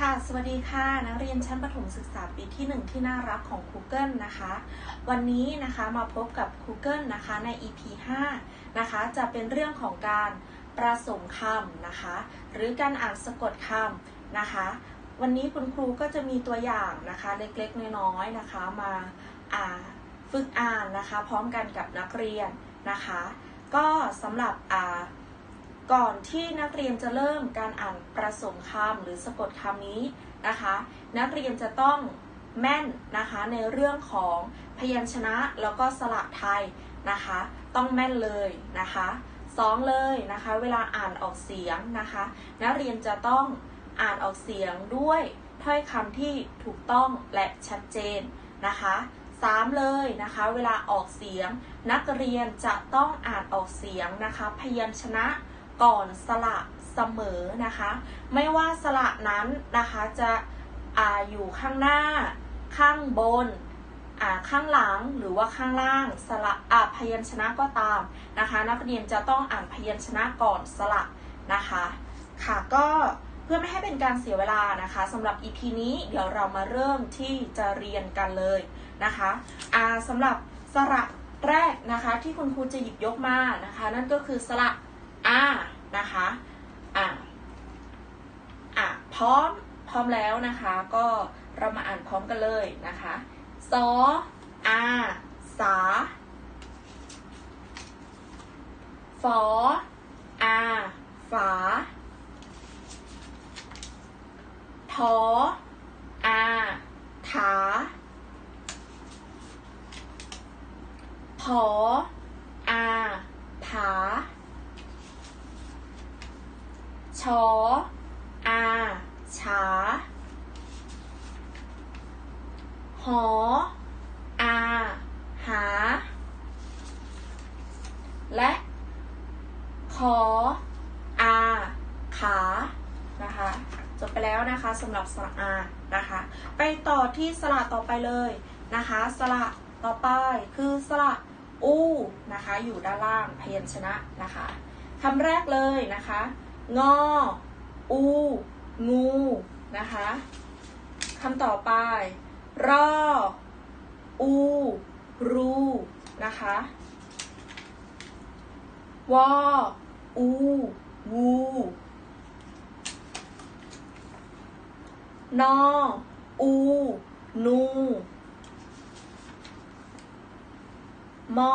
ค่ะ สวัสดีค่ะ นักเรียนชั้นประถมศึกษาปีที่ 1 ที่น่ารักของ Google นะคะ วันนี้นะคะมาพบกับ Google นะคะใน EP 5 นะคะ จะเป็นเรื่องของการประสมคำนะคะ หรือการอ่านสะกดคำนะคะ วันนี้คุณครูก็จะมีตัวอย่างนะคะเล็กๆ น้อยๆนะคะ มาอ่าฝึกอ่านนะคะ พร้อมกันกับนักเรียนนะคะ ก็สำหรับอ่า ก่อนที่นักเรียนจะเริ่มการอ่านประสมคำหรือสะกดคำนี้นะคะ นักเรียนจะต้องแม่นนะคะในเรื่องของพยัญชนะแล้วก็สระไทยนะคะ ต้องแม่นเลยนะคะสองเลยนะคะ เวลาอ่านออกเสียงนะคะ นักเรียนจะต้องอ่านออกเสียงด้วยถ้อยคำที่ถูกต้องและชัดเจนนะคะสามเลยนะคะ เวลาออกเสียง นักเรียนจะต้องอ่านออกเสียงนะคะ พยัญชนะ ก่อนสระเสมอนะคะ ไม่ว่าสระนั้นนะคะจะอาอยู่ข้างหน้า ข้างบนอ่าข้างหลังหรือว่าข้างล่างสระอ่าพยัญชนะก็ตามนะคะ นักเรียนจะต้องอ่านพยัญชนะก่อนสระนะคะ ค่ะก็เพื่อไม่ให้เป็นการเสียเวลานะคะสำหรับ EP นี้เดี๋ยวเรามาเริ่มที่จะเรียนกันเลยนะคะอ่าสำหรับสระแรกนะคะที่คุณครูจะหยิบยกมานะคะ นั่นก็คือสระ อ่านะคะอ่าอะพร้อมพร้อมแล้วนะคะ ก็เรามาอ่านพร้อมกันเลยนะคะสออาสาฝออาฝาทออาถาผออาผา ชออาฉาหออาหา และขออาขานะคะจบไปแล้วนะคะสำหรับสระอานะคะ ไปต่อที่สระต่อไปเลยนะคะ สระต่อไปคือสระอูนะคะ อยู่ด้านล่างพยัญชนะนะคะคำแรกเลยนะคะ งอ อู งู นะคะคำต่อไป รอ อู รู นะคะวออูวูนอ อู นู มอ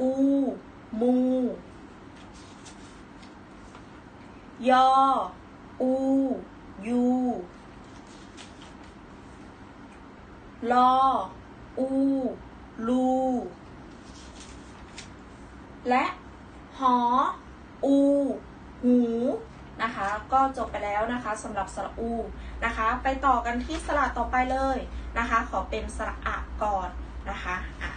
อู มู ยอ อู ยูลอ อู ลู และหอ อู หูนะคะก็จบไปแล้วนะคะสำหรับสระอูนะคะ ไปต่อกันที่สระต่อไปเลยนะคะ ขอเป็นสระอะก่อนนะคะอะ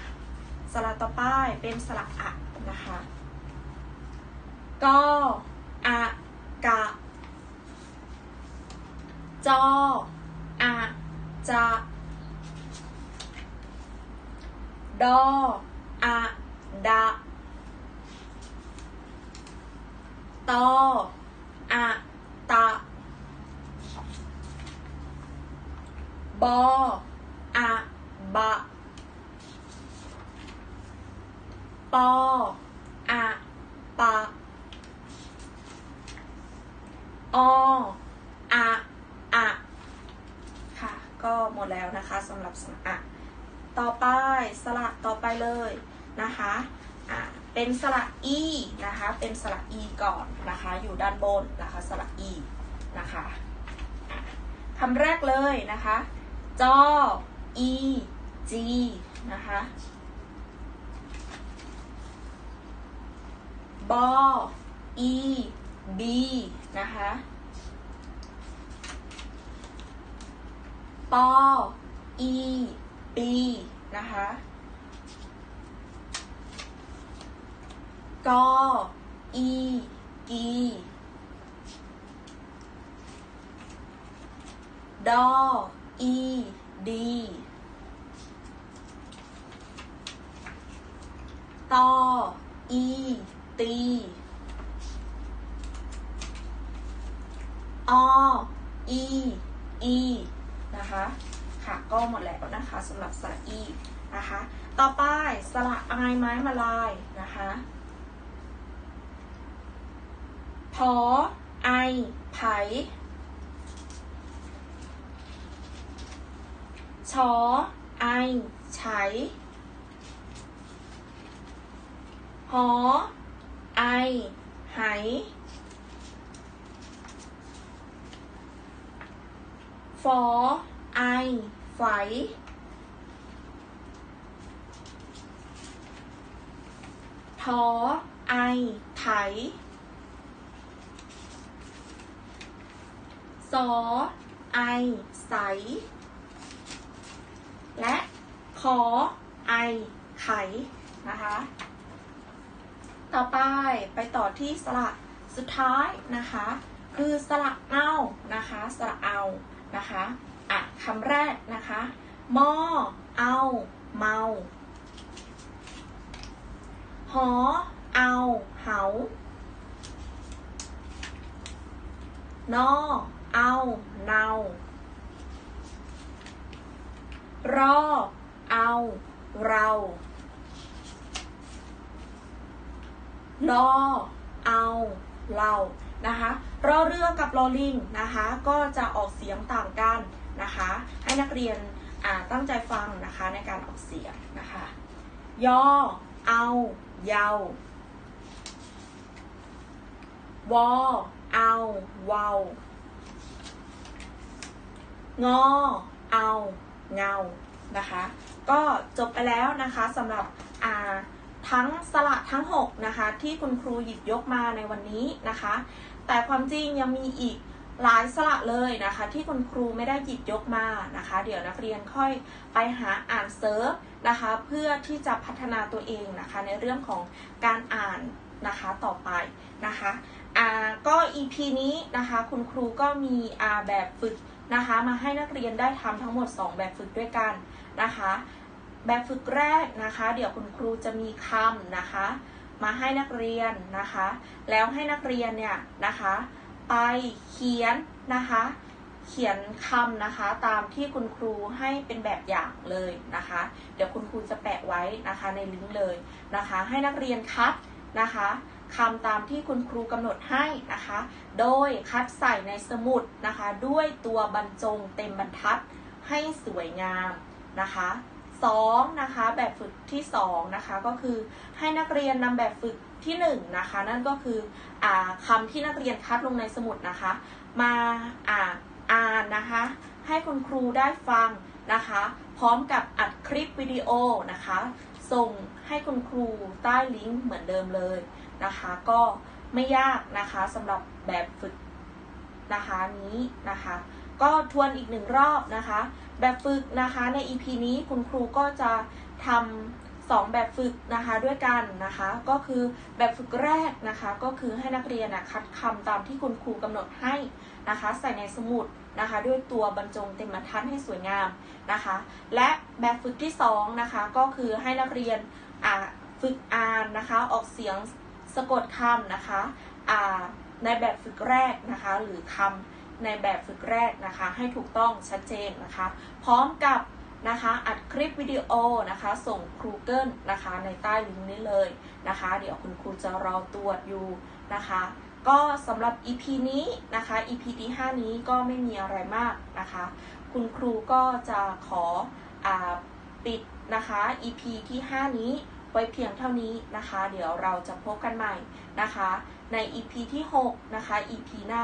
สระต่อไปเป็นสระอะนะคะกออะ กะ จอ อะจะดออะดะตออะตะบออะบะปออะปะ ออะอะค่ะ ก็หมดแล้วนะคะสำหรับสระอะต่อไปสระต่อไปเลยนะคะอะเป็นสระอีนะคะ เป็นสระอีก่อนนะคะ อยู่ด้านบนนะคะสระอีนะคะคำแรกเลยนะคะจออีจีนะคะบออีบี นะคะ ปอ อี ปี นะคะ กอ อี กีดอ อี ดีตอ อี ตี ออ e e นะคะค่ะก็หมดแล้วนะคะสำหรับสระ e นะคะต่อไปสระอายไม้มาลายนะคะพอไอไผชอไอไฉหอไอไห ฟอไอไฝทอไอ ไถสอไอ ใส และขอไอ ไข นะคะ ต่อไปไปต่อที่สระสุดท้ายนะคะ คือสระเอานะคะ สระเอา นะคะอะคำแรกนะคะมอเอาเมาหอเอาเหานอเอาเนารอเอาเรารอเอา เรานะคะรอเรือกับรอลิงนะคะก็จะออกเสียงต่างกันนะคะให้นักเรียนตั้งใจฟังนะคะในการออกเสียงนะคะยอเอาเยาวอเอาเวางอเอาเงานะคะ ก็จบไปแล้วนะคะสำหรับ ทั้งสระทั้ง 6 นะคะ ที่คุณครูหยิบยกมาในวันนี้นะคะ แต่ความจริงยังมีอีกหลายสระเลยนะคะ ที่คุณครูไม่ได้หยิบยกมานะคะ เดี๋ยวนักเรียนค่อยไปหาอ่านเซิร์ฟนะคะ เพื่อที่จะพัฒนาตัวเองนะคะ ในเรื่องของการอ่านนะคะต่อไปนะคะอ่าก็ EP นี้นะคะ คุณครูก็มีอ่าแบบฝึกนะคะ มาให้นักเรียนได้ทำทั้งหมด 2 แบบฝึกด้วยกันนะคะ แบบฝึกแรกนะคะ เดี๋ยวคุณครูจะมีคำนะคะ มาให้นักเรียนนะคะ แล้วให้นักเรียนเนี่ยนะคะ ไปเขียนนะคะ เขียนคำนะคะ ตามที่คุณครูให้เป็นแบบอย่างเลยนะคะ เดี๋ยวคุณครูจะแปะไว้นะคะในลิงก์เลยนะคะ ให้นักเรียนคัดนะคะคำตามที่คุณครูกำหนดให้นะคะ โดยคัดใส่ในสมุดนะคะ ด้วยตัวบรรจงเต็มบรรทัดให้สวยงามนะคะ 2นะคะแบบฝึกที่2นะคะก็คือให้นักเรียนนำแบบฝึกที่1นะคะนั่นก็คืออคำที่นักเรียนคัดลงในสมุดนะคะ มาอ่าอ่านนะคะ ให้คุณครูได้ฟังนะคะ พร้อมกับอัดคลิปวิดีโอนะคะ ส่งให้คุณครูใต้ลิงก์เหมือนเดิมเลยนะคะ ก็ไม่ยากนะคะสำหรับแบบฝึกนะคะนี้นะคะ ก็ทวนอีกหนึ่งรอบนะคะ แบบฝึกนะคะใน EP นี้คุณครูก็จะทำสองแบบฝึกนะคะด้วยกันนะคะ ก็คือแบบฝึกแรกนะคะ ก็คือให้นักเรียนนะคัดคำตามที่คุณครูกำหนดให้นะคะ ใส่ในสมุดนะคะ ด้วยตัวบรรจงเต็มบรรทัดให้สวยงามนะคะ และแบบฝึกที่2นะคะก็คือให้นักเรียนฝึกอ่านนะคะ ออกเสียงสะกดคำนะคะในแบบฝึกแรกนะคะ หรือคำ ในแบบฝึกแรกนะคะ ให้ถูกต้องชัดเจนนะคะ พร้อมกับนะคะอัดคลิปวิดีโอนะคะ ส่งครูเกิลนะคะ ในใต้ลิงก์นี้เลยนะคะ เดี๋ยวคุณครูจะรอตรวจอยู่นะคะ ก็สำหรับ EP นี้นะคะ EP ที่ 5 นี้ก็ไม่มีอะไรมากนะคะ คุณครูก็จะขออปิดนะคะ EP ที่ 5 นี้ไว้เพียงเท่านี้นะคะ เดี๋ยวเราจะพบกันใหม่นะคะ ใน EP ที่ 6 นะคะ EP หน้า